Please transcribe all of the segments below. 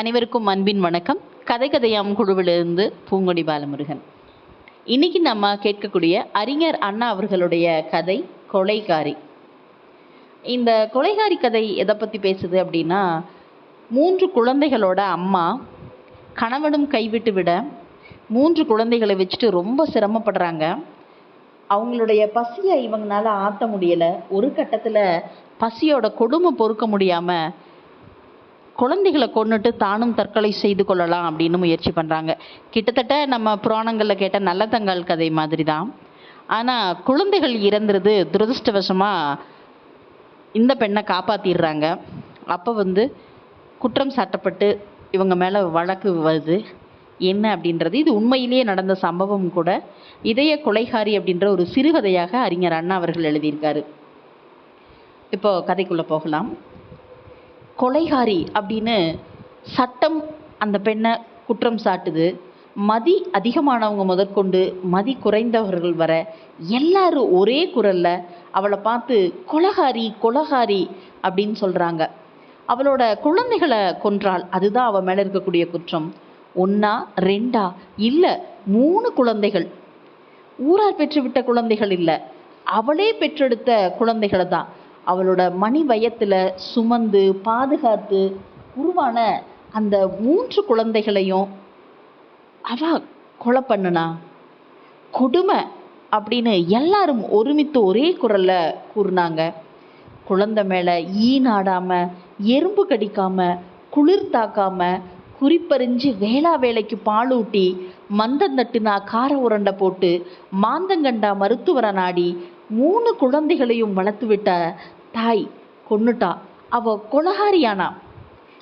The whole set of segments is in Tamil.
அனைவருக்கும் அன்பின் வணக்கம். கதை கதையாம் குழுவிலிருந்து பூங்கொடி பாலமுருகன். இன்னைக்கு நம்ம கேட்கக்கூடிய அறிஞர் அண்ணா அவர்களுடைய கதை கொலைகாரி. இந்த கொலைகாரி கதை எதை பற்றி பேசுது அப்படின்னா மூன்று குழந்தைகளோட அம்மா கணவனும் கைவிட்டு விட மூன்று குழந்தைகளை வச்சுட்டு ரொம்ப சிரமப்படுறாங்க. அவங்களுடைய பசியை இவங்களால ஆற்ற முடியலை. ஒரு கட்டத்தில் பசியோட கொடுமை பொறுக்க முடியாமல் குழந்தைகளை கொண்டுட்டு தானும் தற்கொலை செய்து கொள்ளலாம் அப்படின்னு முயற்சி பண்ணுறாங்க கிட்டத்தட்ட நம்ம புராணங்களில் கேட்ட நல்லதங்கால் கதை மாதிரி தான் ஆனால் குழந்தைகள் இறந்துறது துரதிருஷ்டவசமாக இந்த பெண்ணை காப்பாற்றிடுறாங்க அப்போ வந்து குற்றம் சாட்டப்பட்டு இவங்க மேலே வழக்கு வருது. என்ன அப்படின்றது இது உண்மையிலேயே நடந்த சம்பவம் கூட. இதய கொலைகாரி அப்படின்ற ஒரு சிறுகதையாக அறிஞர் அண்ணா அவர்கள் எழுதியிருக்காரு. இப்போ கதைக்குள்ளே போகலாம். கொலைகாரி அப்படின்னு சட்டம் அந்த பெண்ணை குற்றம் சாட்டுது. மதி அதிகமானவங்க முதற்கொண்டு மதி குறைந்தவர்கள் வர எல்லாரும் ஒரே குரல்ல அவளை பார்த்து கொலகாரி கொலகாரி அப்படின்னு சொல்றாங்க. அவளோட குழந்தைகளை கொன்றால் அதுதான் அவ மேல இருக்கக்கூடிய குற்றம். ஒன்னா ரெண்டா? இல்ல மூணு குழந்தைகள். ஊரார் பெற்றுவிட்ட குழந்தைகள் இல்ல. அவளே பெற்றெடுத்த குழந்தைகளை தான். அவளோட மணி வயத்தில் சுமந்து பாதுகாத்து உருவான அந்த மூன்று குழந்தைகளையும் அவ கொலை பண்ணுனா? கொடுமை அப்படின்னு எல்லாரும் ஒருமித்து ஒரே குரல்ல கூறினாங்க. குழந்தை மேலே ஈ நாடாம எறும்பு கடிக்காம குளிர் தாக்காம குறிப்பறிஞ்சு வேளா வேலைக்கு பாலூட்டி மந்தம் தட்டுனா கார உருண்டை போட்டு மாந்தங்கண்டா மருத்துவரை நாடி மூணு குழந்தைகளையும் வளர்த்து விட்ட தாய் கொன்னுட்டா. அவ கொலகாரியானா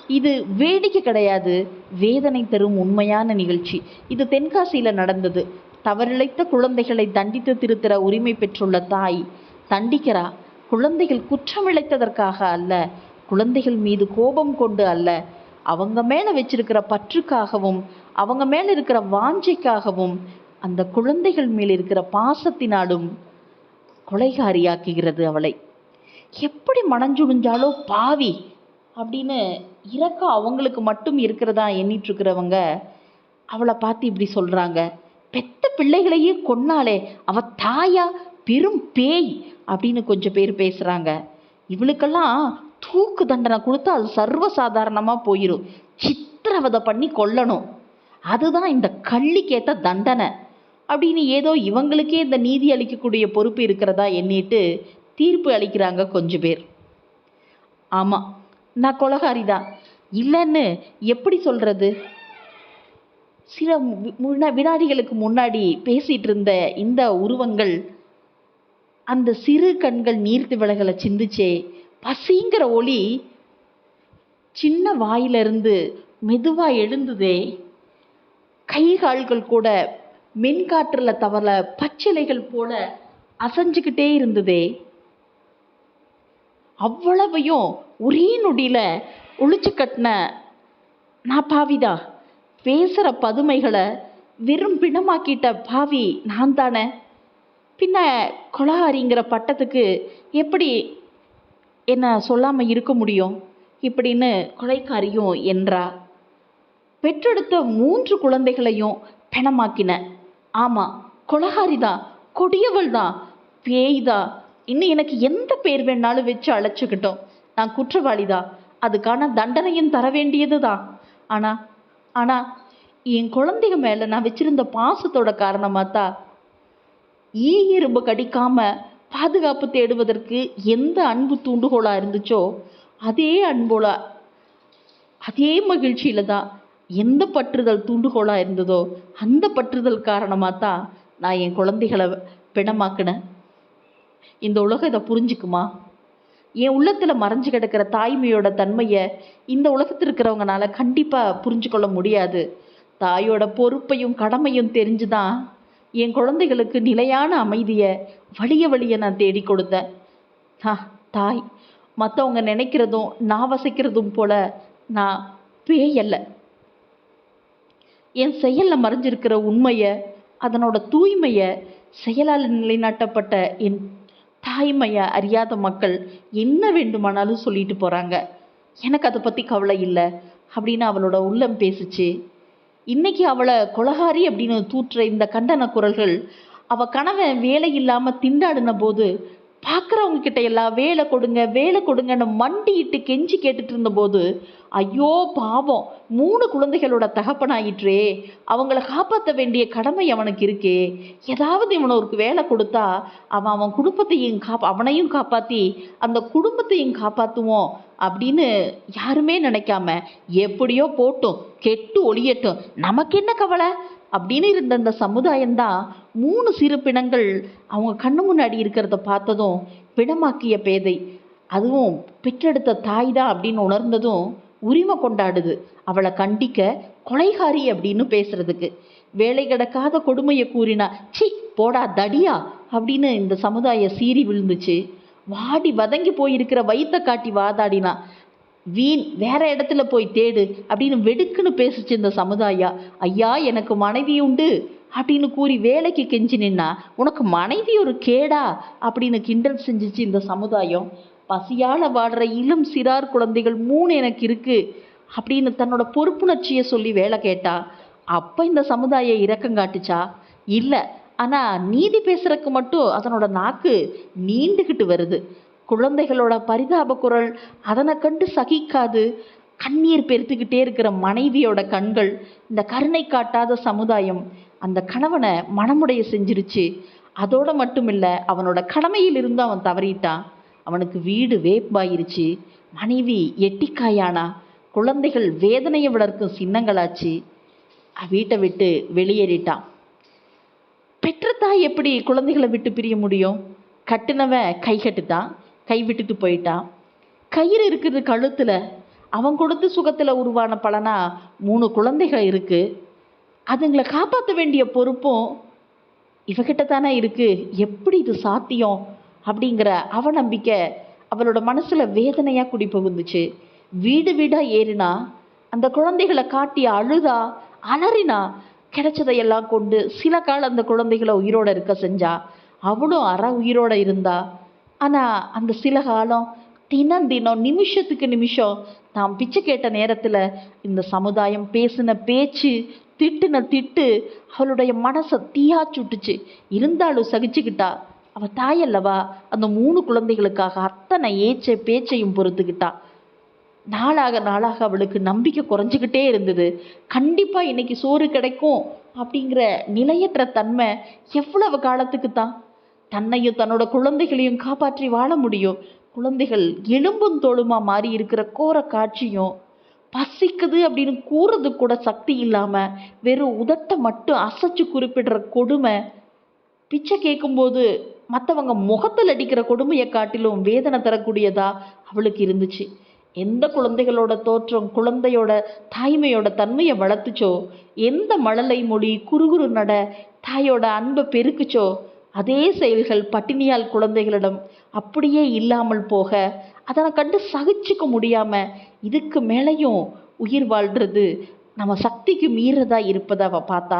இது வேடிக்கை கிடையாது. வேதனை தரும் உண்மையான நிகழ்ச்சி. இது தென்காசியில் நடந்தது. தவறிழைத்த குழந்தைகளை தண்டித்து திருத்தர உரிமை பெற்றுள்ள தாய் தண்டிக்கிறா? குழந்தைகள் குற்றம் இழைத்ததற்காக அல்ல குழந்தைகள் மீது கோபம் கொண்டு அல்ல. அவங்க மேலே வச்சிருக்கிற பற்றுக்காகவும் அவங்க மேலே இருக்கிற வாஞ்சைக்காகவும் அந்த குழந்தைகள் மேல் இருக்கிற பாசத்தினாலும் கொலைகாரியாக்குகிறது அவளை. எப்படி மனஞ்சுழிஞ்சாலோ பாவி அப்படின்னு இரக்கம் அவங்களுக்கு மட்டும் இருக்கிறதா எண்ணிட்டுருக்கிறவங்க அவளை பார்த்து இப்படி சொல்கிறாங்க பெத்த பிள்ளைகளையே கொன்னாலே அவ தாயா பெரும் பேய் அப்படின்னு கொஞ்சம் பேர் பேசுகிறாங்க இவளுக்கெல்லாம் தூக்கு தண்டனை கொடுத்தா அது சர்வசாதாரணமாக போயிடும் சித்திரவதை பண்ணி கொல்லணும். அதுதான் இந்த கள்ளிக்கேத்த தண்டனை. அப்படின்னு ஏதோ இவங்களுக்கே இந்த நீதி அளிக்கக்கூடிய பொறுப்பு இருக்கிறதா எண்ணிட்டு தீர்ப்பு அளிக்கிறாங்க கொஞ்சம் பேர். ஆமாம் நான் கொலகாரி தான் இல்லைன்னு எப்படி சொல்கிறது சில வி- வினாடிகளுக்கு முன்னாடி பேசிகிட்டு இருந்த இந்த உருவங்கள் அந்த சிறு கண்கள் நீர்த்து விலகலை சிந்திச்சே பசிங்கிற ஒளி சின்ன வாயிலிருந்து மெதுவாக எழுந்துதே கை கால்கள் கூட மின்காற்றில் தவற பச்சிலைகள் போல அசைஞ்சுக்கிட்டே இருந்ததே. அவ்வளவையும் ஒரே நொடியில் ஒழிச்சு கட்டின நான் பாவிதா பேசுகிற பதுமைகளை வெறும் பிணமாக்கிட்ட பாவி நான் தானே பின்ன கொலாரிங்கிற பட்டத்துக்கு எப்படி என்னை சொல்லாமல் இருக்க முடியும்? இப்படின்னு கொலைக்காரியும் என்றா. பெற்றெடுத்த மூன்று குழந்தைகளையும் பிணமாக்கின. ஆமாம் கொலகாரி தான் கொடியவள் தான் பேய் தான் இன்னும் எனக்கு எந்த பேர் வேணாலும் வச்சு அழைச்சிக்கிட்டோம். நான் குற்றவாளி தான் அதுக்கான தண்டனையும் தர வேண்டியது தான் ஆனா ஆனா என் குழந்தைங்க மேல நான் வச்சிருந்த பாசத்தோட காரணமா தான் ஈ எறும்பு கடிக்காம பாதுகாப்பு தேடுவதற்கு எந்த அன்பு தூண்டுகோலாக இருந்துச்சோ அதே அன்போல அதே மகிழ்ச்சியில தான் எந்த பற்றுதல் தூண்டுகோலா இருந்ததோ அந்த பற்றுதல் காரணமா தான் நான் என் குழந்தைகளை பிணமாக்கினேன். இந்த உலகம் இதை புரிஞ்சுக்குமா? என் உள்ளத்தில் மறைஞ்சு கிடக்கிற தாய்மையோட தன்மையை இந்த உலகத்தில் இருக்கிறவங்கனால கண்டிப்பா புரிஞ்சு கொள்ள முடியாது. தாயோட பொறுப்பையும் கடமையும் தெரிஞ்சுதான் என் குழந்தைகளுக்கு நிலையான அமைதியை வழிய வழியை நான் தேடி கொடுத்தேன். ஆ, தாய் மற்றவங்க நினைக்கிறதும் நான் வசிக்கிறதும் போல நான் பேயல்ல என் செயல்ல மறைஞ்சிருக்கிற உண்மையை அதனோட தூய்மையை செயலால் நிலைநாட்டப்பட்ட என் தாய்மையை அறியாத மக்கள் என்ன வேண்டுமானாலும் சொல்லிட்டு போறாங்க. எனக்கு அதை பத்தி கவலை இல்லை அப்படின்னு அவளோட உள்ளம் பேசுச்சு. இன்னைக்கு அவளை கொலகாரி அப்படின்னு தூற்ற இந்த கண்டன குரல்கள் அவ கணவன் வேலை இல்லாம திண்டாடின போது பார்க்குறவங்க கிட்ட எல்லாம் வேலை கொடுங்க வேலை கொடுங்கன்னு மண்டியிட்டு கெஞ்சி கேட்டுட்டு இருந்தபோது ஐயோ பாவம் மூணு குழந்தைகளோட தகப்பனாயிற்றே அவங்கள காப்பாற்ற வேண்டிய கடமை அவனுக்கு இருக்கே ஏதாவது இவனுக்கு வேலை கொடுத்தா அவன் அவன் குடும்பத்தையும் காப் அவனையும் காப்பாற்றி அந்த குடும்பத்தையும் காப்பாற்றுவோம் அப்படின்னு யாருமே நினைக்காம எப்படியோ போட்டும் கெட்டு ஒளியட்டும். நமக்கு என்ன கவலை? அப்படின்னு இருந்த அந்த சமுதாயம்தான் மூணு சிறு பிணங்கள் அவங்க கண்ணு முன்னாடி இருக்கிறத பார்த்ததும் பிணமாக்கிய பேதை. அதுவும் பெற்றெடுத்த தாய் தான் அப்படின்னு உணர்ந்ததும் உரிமை கொண்டாடுது. அவளை கண்டிக்க கொலைகாரி அப்படின்னு பேசுறதுக்கு. வேலை கிடக்காத கொடுமையை கூறினா சி போடா தடியா அப்படின்னு இந்த சமுதாயம் சீறி விழுந்துச்சு. வாடி வதங்கி போயிருக்கிற வயிற்ற காட்டி வாதாடினா வீண் வேற இடத்துல போய் தேடு அப்படின்னு வெடுக்குன்னு பேசிச்சு இந்த சமுதாயம் ஐயா எனக்கு மனைவி உண்டு அப்படின்னு கூறி வேலைக்கு கெஞ்சி நின்னா உனக்கு மனைவி ஒரு கேடா அப்படின்னு கிண்டல் செஞ்சுச்சு இந்த சமுதாயம். பசியால் வாடுற இளம் சிறார் குழந்தைகள் மூணு எனக்கு இருக்கு அப்படின்னு தன்னோட பொறுப்புணர்ச்சியை சொல்லி வேலை கேட்டா அப்போ இந்த சமுதாயம் இரக்கம் காட்டுச்சா? இல்லை. ஆனால் நீதி பேசுறதுக்கு மட்டும் அதனோட நாக்கு நீண்டுக்கிட்டு வருது. குழந்தைகளோட பரிதாப குரல் அதனை கண்டு சகிக்காது. கண்ணீர் பெருத்துக்கிட்டே இருக்கிற மனைவியோட கண்கள் இந்த கருணை காட்டாத சமுதாயம் அந்த கணவனை மனமுடைய செஞ்சிருச்சு. அதோட மட்டும் இல்லை அவனோட கடமையில் இருந்து அவன் தவறிட்டான். அவனுக்கு வீடு வேப்பாயிருச்சு. மனைவி எட்டிக்காயானா. குழந்தைகள் வேதனையை விளர்க்கும் சின்னங்களாச்சு. வீட்டை விட்டு வெளியேறிட்டான். பெற்ற தாய் எப்படி குழந்தைகளை விட்டு பிரிய முடியும்? கட்டுனவன் கை கட்டுட்டான். கை விட்டுட்டு போயிட்டான் கயிறு இருக்குது கழுத்தில். அவன் கொடுத்து சுகத்தில் உருவான பலனா மூணு குழந்தைகள் இருக்குது அதுங்களை காப்பாற்ற வேண்டிய பொறுப்பும் இவகிட்ட தானே இருக்குது எப்படி இது சாத்தியம் அப்படிங்கிற அவநம்பிக்கை அவளோட மனசில் வேதனையாக குடி புகுந்துச்சு வீடு வீடாக ஏறினா அந்த குழந்தைகளை காட்டி அழுதா அலறினா கிடைச்சதையெல்லாம் கொண்டு சில காலம் அந்த குழந்தைகளை உயிரோடு இருக்க செஞ்சா அவளும் அற உயிரோட இருந்தா ஆனால் அந்த சில காலம் தினம் தினம் நிமிஷத்துக்கு நிமிஷம் நாம் பிச்சை கேட்ட நேரத்தில் இந்த சமுதாயம் பேசின பேச்சு திட்டுன திட்டு அவளுடைய மனசை தீயா சுட்டுச்சு. இருந்தாலும் சகிச்சுக்கிட்டா அவ தாயல்லவா அந்த மூணு குழந்தைகளுக்காக அத்தனை ஏச்ச பேச்சையும் பொறுத்துக்கிட்டா. நாளாக நாளாக அவளுக்கு நம்பிக்கை குறைஞ்சிக்கிட்டே இருந்தது. கண்டிப்பாக இன்னைக்கு சோறு கிடைக்கும் அப்படிங்கிற நிலையற்ற தன்மை எவ்வளவு காலத்துக்கு தான் தன்னையும் தன்னோட குழந்தைகளையும் காப்பாற்றி வாழ முடியும். குழந்தைகள் எலும்பும் தோளுமா மாறி இருக்கிற கோர காட்சியும் பசிக்குது அப்படின்னு கூறது கூட சக்தி இல்லாம வெறும் உதட்டை மட்டும் அசைச்சு குறிப்பிடுற கொடுமை. பிச்சை கேட்கும்போது மற்றவங்க முகத்தில் அடிக்கிற கொடுமையை காட்டிலும் வேதனை தரக்கூடியதா அவளுக்கு இருந்துச்சு. எந்த குழந்தைகளோட தோற்றம் குழந்தையோட தாய்மையோட தன்மையை வளர்த்துச்சோ எந்த மழலை மொழி குறுகுறு நட தாயோட அன்பை பெருக்குச்சோ அதே செயல்கள் பட்டினியால் குழந்தைகளிடம் அப்படியே இல்லாமல் போக அதனை கண்டு சகிச்சுக்க முடியாம இதுக்கு மேலேயும் உயிர் வாழ்றது நம்ம சக்திக்கு மீறதா இருப்பதை அவ பார்த்தா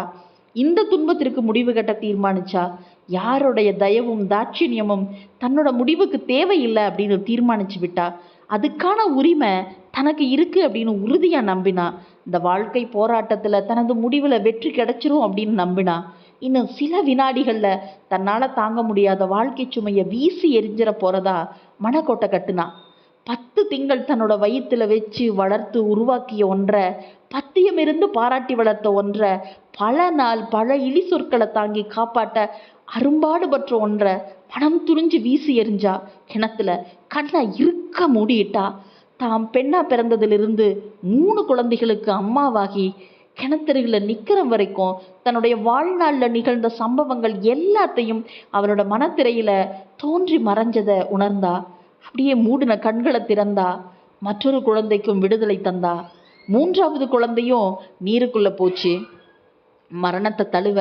இந்த துன்பத்திற்கு முடிவு கட்ட தீர்மானிச்சா யாருடைய தயவும் தாட்சியமும் தன்னோட முடிவுக்கு தேவையில்லை அப்படின்னு தீர்மானிச்சு விட்டா அதுக்கான உரிமை தனக்கு இருக்கு அப்படின்னு உறுதியா நம்பினா இந்த வாழ்க்கை போராட்டத்துல தனது முடிவுல வெற்றி கிடைச்சிரும் அப்படின்னு நம்பினா இன்னும் சில வினாடிகளில் தன்னால் தாங்க முடியாத வாழ்க்கை சுமையை வீசி எரிஞ்சிட போகிறதா மனக்கோட்டை கட்டுனா. பத்து திங்கள் தன்னோட வயிற்றில் வச்சு வளர்த்து உருவாக்கிய ஒன்றை பத்தியமிருந்து பாராட்டி வளர்த்த ஒன்றை பல நாள் பல இழி சொற்களை தாங்கி காப்பாட்ட அரும்பாடு பற்ற ஒன்றை மனம் துறிஞ்சு வீசி எறிஞ்சா கிணத்துல கண்ணை இருக்க மூடிட்டா. தாம் பெண்ணா பிறந்ததிலிருந்து மூணு குழந்தைகளுக்கு அம்மாவாகி கிணத்தருகில் நிற்கிற வரைக்கும் தன்னுடைய வாழ்நாளில் நிகழ்ந்த சம்பவங்கள் எல்லாத்தையும் அவரோட மனத்திரையில் தோன்றி மறைஞ்சதை உணர்ந்தா அப்படியே மூடின கண்களை திறந்தா மற்றொரு குழந்தைக்கும் விடுதலை தந்தா. மூன்றாவது குழந்தையும் நீருக்குள்ளே போச்சு. மரணத்தை தழுவ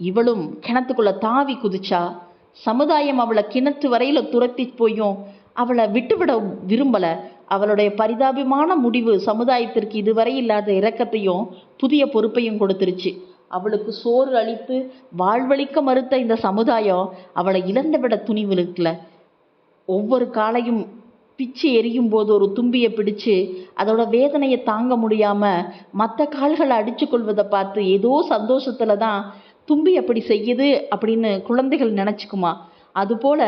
இவளும் கிணத்துக்குள்ளே தாவி குதிச்சா. சமுதாயம் அவளை கிணத்து வரையில் துரத்தி போயும் அவளை விட்டுவிட விரும்பலை. அவளுடைய பரிதாபமான முடிவு சமுதாயத்திற்கு இதுவரை இல்லாத இரக்கத்தையும் புதிய பொறுப்பையும் கொடுத்துருச்சு. அவளுக்கு சோறு அளித்து வாழ்வளிக்க மறுத்த இந்த சமுதாயம் அவளை இழந்துவிட துணிவு இருக்குல்ல ஒவ்வொரு காலையும் பிச்சு எரியும் போது ஒரு தும்பியை பிடிச்சு அதோட வேதனையை தாங்க முடியாம மற்ற கால்களை அடிச்சு கொள்வதை பார்த்து ஏதோ சந்தோஷத்துல தான் தும்பி அப்படி செய்யுது அப்படின்னு குழந்தைகள் நினைச்சுக்குமா. அதுபோல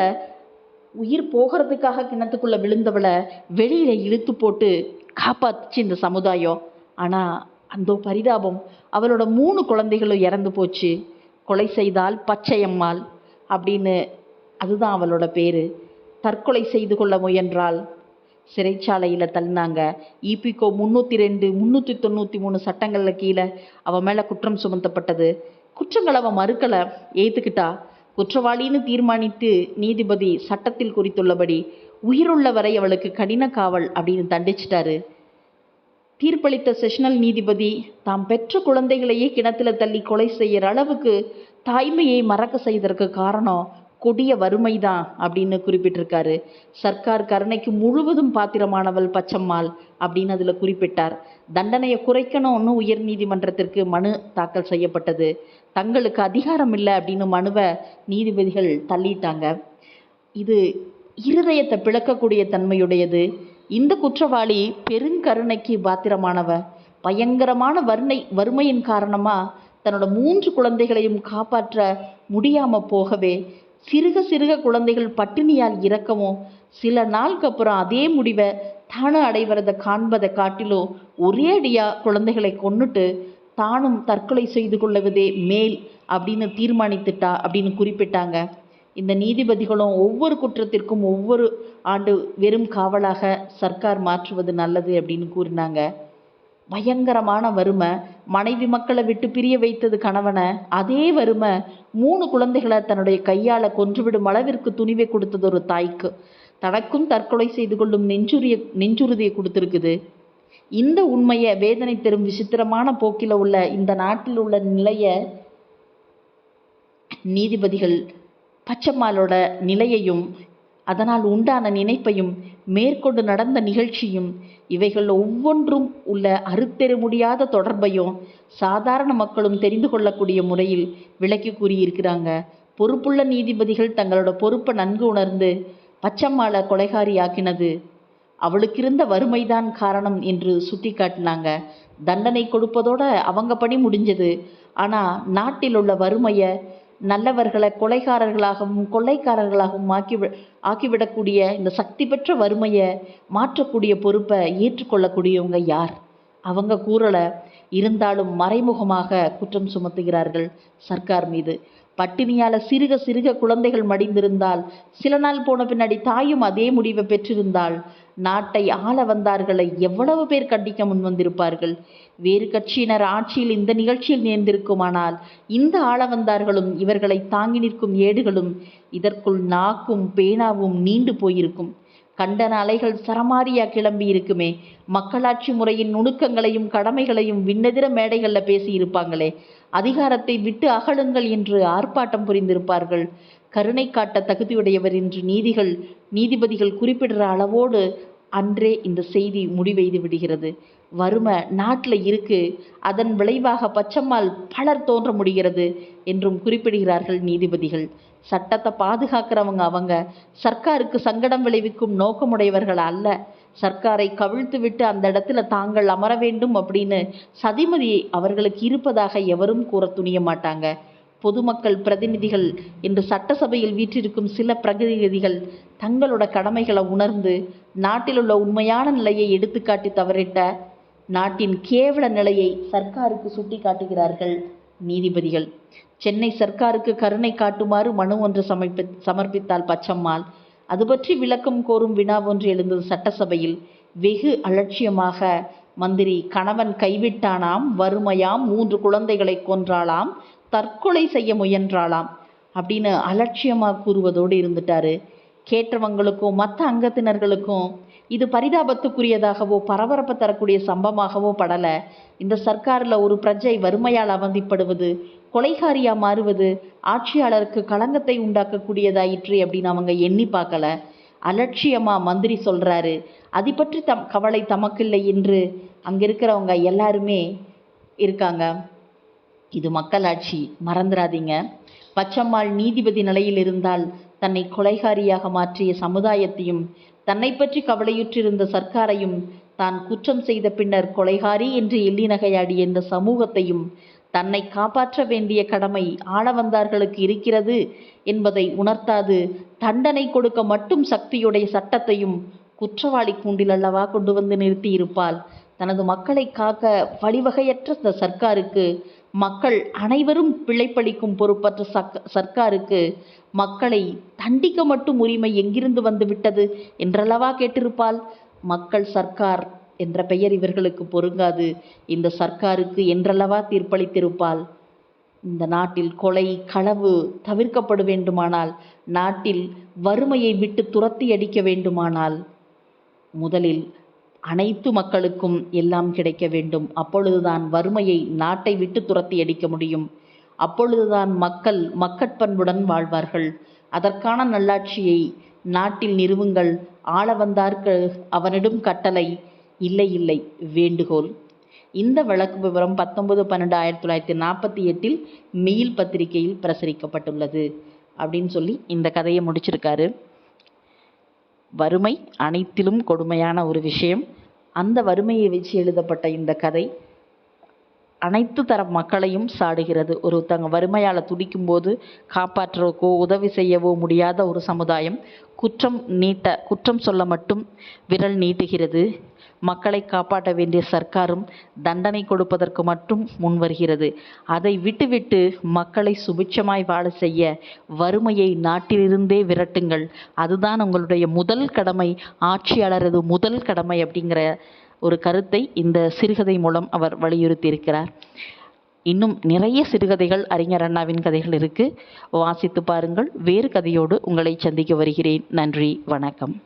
உயிர் போகிறதுக்காக கிணத்துக்குள்ளே விழுந்தவளை வெளியில் இழுத்து போட்டு காப்பாத்துச்சு இந்த சமுதாயம். ஆனால் அந்த பரிதாபம். அவளோட மூணு குழந்தைகளும் இறந்து போச்சு. கொலை செய்தால் பச்சையம்மாள் அப்படின்னு அதுதான் அவளோட பேர். தற்கொலை செய்து கொள்ள முயன்றாள். சிறைச்சாலையில் தள்ளினாங்க. இபிகோ முந்நூற்றி ரெண்டு முந்நூற்றி தொண்ணூற்றி மூணு சட்டங்களில் கீழே அவன் மேலே குற்றம் சுமத்தப்பட்டது. குற்றங்கள் அவன் மறுக்கலை. ஏற்றுக்கிட்டா குற்றவாளின்னு தீர்மானித்து நீதிபதி சட்டத்தில் குறித்துள்ளபடி உயிருள்ள வரை அவளுக்கு கடின காவல் அப்படின்னு தண்டிச்சிட்டாரு. தீர்ப்பளித்த செஷனல் நீதிபதி தாம் பெற்ற குழந்தைகளையே கிணத்துல தள்ளி கொலை செய்யற அளவுக்கு தாய்மையை மறக்க செய்ததற்கு காரணம் கொடிய வறுமை தான் அப்படின்னு குறிப்பிட்டிருக்காரு. சர்க்கார் கருணைக்கு முழுவதும் பாத்திரமானவள் பச்சம்மாள் அப்படின்னு அதில் குறிப்பிட்டார். தண்டனையை குறைக்கணும்னு உயர் நீதிமன்றத்திற்கு மனு தாக்கல் செய்யப்பட்டது. தங்களுக்கு அதிகாரம் இல்லை அப்படின்னு மனுவை நீதிபதிகள் தள்ளிட்டாங்க. இது இருதயத்தை பிளக்கக்கூடிய தன்மையுடையது. இந்த குற்றவாளி பெருங்கருணைக்கு பாத்திரமானவ. பயங்கரமான வறுமை வறுமையின் காரணமாக தன்னோட மூன்று குழந்தைகளையும் காப்பாற்ற முடியாமல் போகவே சிறுக சிறுக குழந்தைகள் பட்டினியால் இறக்கவும் சில நாளுக்கு அப்புறம் அதே முடிவை தானே அடைவரதை காண்பதை காட்டிலும் ஒரே அடியாக குழந்தைகளை கொண்டுட்டு தானும் தற்கொலை செய்து கொள்ளுவதே மேல் அப்படின்னு தீர்மானித்துட்டா அப்படின்னு குறிப்பிட்டாங்க. இந்த நீதிபதிகளும் ஒவ்வொரு குற்றத்திற்கும் ஒவ்வொரு ஆண்டு வெறும் காவலாக சர்க்கார் மாற்றுவது நல்லது அப்படின்னு கூறினாங்க. பயங்கரமான வறுமை. மனைவி மக்களை விட்டு பிரிய வைத்தது கணவனை. அதே வறுமை மூணு குழந்தைகளை தன்னுடைய கையால் கொன்றுவிடும் அளவிற்கு துணிவை கொடுத்தது ஒரு தாய்க்கு. தனக்கும் தற்கொலை செய்து கொள்ளும் நெஞ்சுரிய நெஞ்சுறுதியை கொடுத்துருக்குது. இந்த உண்மையை வேதனை தரும் விசித்திரமான போக்கில் உள்ள இந்த நாட்டில் உள்ள நிலைய நீதிபதிகள் பச்சம்மாளோட நிலையையும் அதனால் உண்டான நினைப்பையும் மேற்கொண்டு நடந்த நிகழ்ச்சியும் இவைகள் ஒவ்வொன்றும் உள்ள அறுத்தெற முடியாத தொடர்பையும் சாதாரண மக்களும் தெரிந்து கொள்ளக்கூடிய முறையில் விளக்கி கூறியிருக்கிறாங்க. பொறுப்புள்ள நீதிபதிகள் தங்களோட பொறுப்பை நன்கு உணர்ந்து பச்சம்மாளை கொலைகாரியாக்கினது. அவளுக்கிருந்த வறுமைதான் காரணம் என்று சுட்டிக்காட்டினாங்க. தண்டனை கொடுப்பதோட அவங்க பணி முடிஞ்சது. ஆனால் நாட்டில் உள்ள வறுமையை நல்லவர்களை கொலைகாரர்களாகவும் கொள்ளைக்காரர்களாகவும் ஆக்கி ஆக்கிவிடக்கூடிய இந்த சக்தி பெற்ற வறுமையை மாற்றக்கூடிய பொறுப்பை ஏற்றுக்கொள்ளக்கூடியவங்க யார்? அவங்க கூறலை இருந்தாலும் மறைமுகமாக குற்றம் சுமத்துகிறார்கள் சர்க்கார் மீது. பட்டினியால சிறுக சிறுக குழந்தைகள் மடிந்திருந்தால் சில நாள் போன பின்னாடி தாயும் அதே முடிவை பெற்றிருந்தால் நாட்டை ஆள வந்தார்களை எவ்வளவு பேர் கண்டிக்க முன் வந்திருப்பார்கள்? வேறு கட்சியினர் ஆட்சியில் இந்த நிகழ்ச்சியில் நேர்ந்திருக்குமானால் இந்த ஆள வந்தார்களும் இவர்களை தாங்கி நிற்கும் ஏடுகளும் இதற்குள் நாக்கும் பேனாவும் நீண்டு போயிருக்கும். கண்டன அலைகள் சரமாரியா கிளம்பி இருக்குமே. மக்களாட்சி முறையின் நுணுக்கங்களையும் கடமைகளையும் விண்ணெதிர மேடைகளில் பேசி இருப்பாங்களே. அதிகாரத்தை விட்டு அகழுங்கள் என்று ஆர்ப்பாட்டம் புரிந்திருப்பார்கள். கருணை காட்ட தகுதியுடையவர் என்று நீதிகள் நீதிபதிகள் குறிப்பிடுற அளவோடு அன்றே இந்த செய்தி முடிவெய்து விடுகிறது. வறுமை நாட்டில் இருக்கு. அதன் விளைவாக பச்சம்மாள் பலர் தோன்ற முடிகிறது என்றும் குறிப்பிடுகிறார்கள் நீதிபதிகள். சட்டத்தை பாதுகாக்கிறவங்க அவங்க. சர்க்காருக்கு சங்கடம் விளைவிக்கும் நோக்கமுடையவர்கள் அல்ல. சர்க்காரை கவிழ்த்து விட்டு அந்த இடத்துல தாங்கள் அமர வேண்டும் அப்படின்னு சதிமதி அவர்களுக்கு இருப்பதாக எவரும் கூற துணிய மாட்டாங்க. பொதுமக்கள் பிரதிநிதிகள் என்று சட்டசபையில் வீற்றிருக்கும் சில பிரதிநிதிகள் தங்களோட கடமைகளை உணர்ந்து நாட்டில் உள்ள உண்மையான நிலையை எடுத்துக்காட்டி தவறிட்ட நாட்டின் கேவல நிலையை சர்க்காருக்கு சுட்டி காட்டுகிறார்கள் நீதிபதிகள். சென்னை சர்க்காருக்கு கருணை காட்டுமாறு மனு ஒன்று சமர்ப்பி சமர்ப்பித்தாள் பச்சம்மாள். அது பற்றி விளக்கம் கோரும் வினா ஒன்று எழுந்தது சட்டசபையில். வெகு அலட்சியமாக மந்திரி கணவன் கைவிட்டானாம் வறுமையாம் மூன்று குழந்தைகளை கொன்றாளாம் தற்கொலை செய்ய முயன்றாளாம் அப்படின்னு அலட்சியமாக கூறுவதோடு இருந்துட்டாரு. கேட்டவங்களுக்கும் மற்ற அங்கத்தினர்களுக்கும் இது பரிதாபத்துக்குரியதாகவோ பரபரப்பு தரக்கூடிய சம்பவமாகவோ படலை. இந்த சர்க்காரில் ஒரு பிரஜை வறுமையால் அவதிப்படுவது கொலைகாரியா மாறுவது ஆட்சியாளருக்கு களங்கத்தை உண்டாக்கக்கூடியதாயிற்று அப்படின்னு அவங்க எண்ணி பார்க்கல. அலட்சியமா மந்திரி சொல்றாரு. அது பற்றி தம் கவலை தமக்கில்லை என்று அங்க இருக்கிறவங்க எல்லாருமே இருக்காங்க. இது மக்களாட்சி மறந்துடாதீங்க பச்சம்மாள் நீதிபதி நிலையில் இருந்தால் தன்னை கொலைகாரியாக மாற்றிய சமுதாயத்தையும் தன்னை பற்றி கவலையுற்றிருந்த சர்க்காரையும் தான் குற்றம் செய்த பின்னர் கொலைகாரி என்று எள்ளி நகையாடிய இந்த சமூகத்தையும் தன்னை காப்பாற்ற வேண்டிய கடமை ஆளவந்தார்களுக்கு இருக்கிறது என்பதை உணர்த்தாது. தண்டனை கொடுக்க மட்டும் சக்தியுடைய சட்டத்தையும் குற்றவாளி கூண்டில் அல்லவா கொண்டு வந்து நிறுத்தியிருப்பாள். தனது மக்களை காக்க வழிவகையற்ற இந்த சர்க்காருக்கு மக்கள் அனைவரும் பிழைப்பளிக்கும் பொறுப்பற்ற சக் சர்க்காருக்கு மக்களை தண்டிக்க மட்டும் உரிமை எங்கிருந்து வந்து விட்டது? என்றல்லவா கேட்டிருப்பாள்? மக்கள் சர்க்கார் என்ற பெயர் இவர்களுக்கு பொருங்காது இந்த சர்க்காருக்கு என்றல்லவா தீர்ப்பளித்திருப்பாள்? இந்த நாட்டில் கொலை களவு தவிர்க்கப்பட வேண்டுமானால் நாட்டில் வறுமையை விட்டு துரத்தி அடிக்க வேண்டுமானால் முதலில் அனைத்து மக்களுக்கும் எல்லாம் கிடைக்க வேண்டும். அப்பொழுதுதான் வறுமையை நாட்டை விட்டு துரத்தி அடிக்க முடியும். அப்பொழுதுதான் மக்கள் மக்கட்பண்புடன் வாழ்வார்கள். அதற்கான நல்லாட்சியை நாட்டில் நிறுவுங்கள். ஆள வந்தார்கள் அவனிடும் கட்டளை இல்லை இல்லை வேண்டுகோள். இந்த வழக்கு விவரம் பத்தொன்பது பன்னெண்டு ஆயிரத்தி தொள்ளாயிரத்தி நாற்பத்தி எட்டில் மெயில் பத்திரிகையில் பிரசரிக்கப்பட்டுள்ளது அப்படின்னு சொல்லி இந்த கதையை முடிச்சிருக்காரு. வறுமை அனைத்திலும் கொடுமையான ஒரு விஷயம். அந்த வறுமையை வச்சு எழுதப்பட்ட இந்த கதை அனைத்து தர மக்களையும் சாடுகிறது. ஒருத்தவங்க வறுமையால் துடிக்கும்போது காப்பாற்றுறக்கோ உதவி செய்யவோ முடியாத ஒரு சமுதாயம் குற்றம் நீட்ட குற்றம் சொல்ல மட்டும் விரல் நீட்டுகிறது. மக்களை காப்பாற்ற வேண்டிய சர்க்காரும் தண்டனை கொடுப்பதற்கு மட்டும் முன்வருகிறது அதை விட்டுவிட்டு மக்களை சுபிட்சமாய் வாழ செய்ய வறுமையை நாட்டிலிருந்தே விரட்டுங்கள். அதுதான் உங்களுடைய முதல் கடமை ஆட்சியாளரது முதல் கடமை அப்படிங்கிற ஒரு கருத்தை இந்த சிறுகதை மூலம் அவர் வலியுறுத்தியிருக்கிறார். இன்னும் நிறைய சிறுகதைகள் அறிஞர் அண்ணாவின் கதைகள் இருக்கு. வாசித்து பாருங்கள். வேறு கதையோடு உங்களை சந்திக்க வருகிறேன். நன்றி. வணக்கம்.